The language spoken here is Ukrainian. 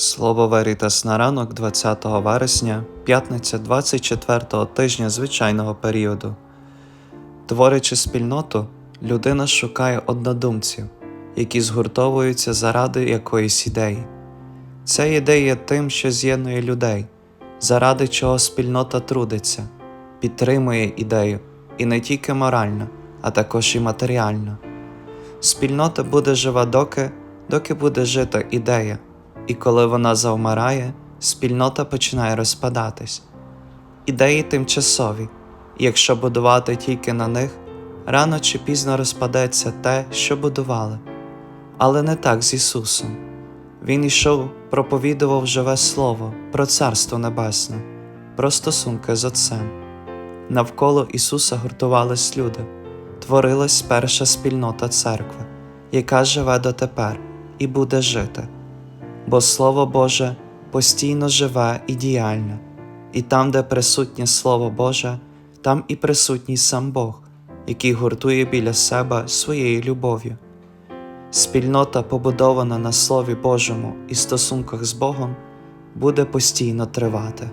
Слово Верітас на ранок 20 вересня, п'ятниця 24-го тижня звичайного періоду. Творячи спільноту, людина шукає однодумців, які згуртовуються заради якоїсь ідеї. Ця ідея тим, що з'єднує людей, заради чого спільнота трудиться, підтримує ідею і не тільки морально, а також і матеріально. Спільнота буде жива доки, доки буде жита ідея, і коли вона завмирає, спільнота починає розпадатись. Ідеї тимчасові, якщо будувати тільки на них, рано чи пізно розпадеться те, що будували. Але не так з Ісусом. Він ішов, проповідував живе Слово про Царство Небесне, про стосунки з Отцем. Навколо Ісуса гуртувались люди, творилась перша спільнота церкви, яка живе дотепер і буде жити. Бо Слово Боже постійно живе і діяльне, і там, де присутнє Слово Боже, там і присутній сам Бог, який гуртує біля себе своєю любов'ю. Спільнота, побудована на Слові Божому і стосунках з Богом, буде постійно тривати.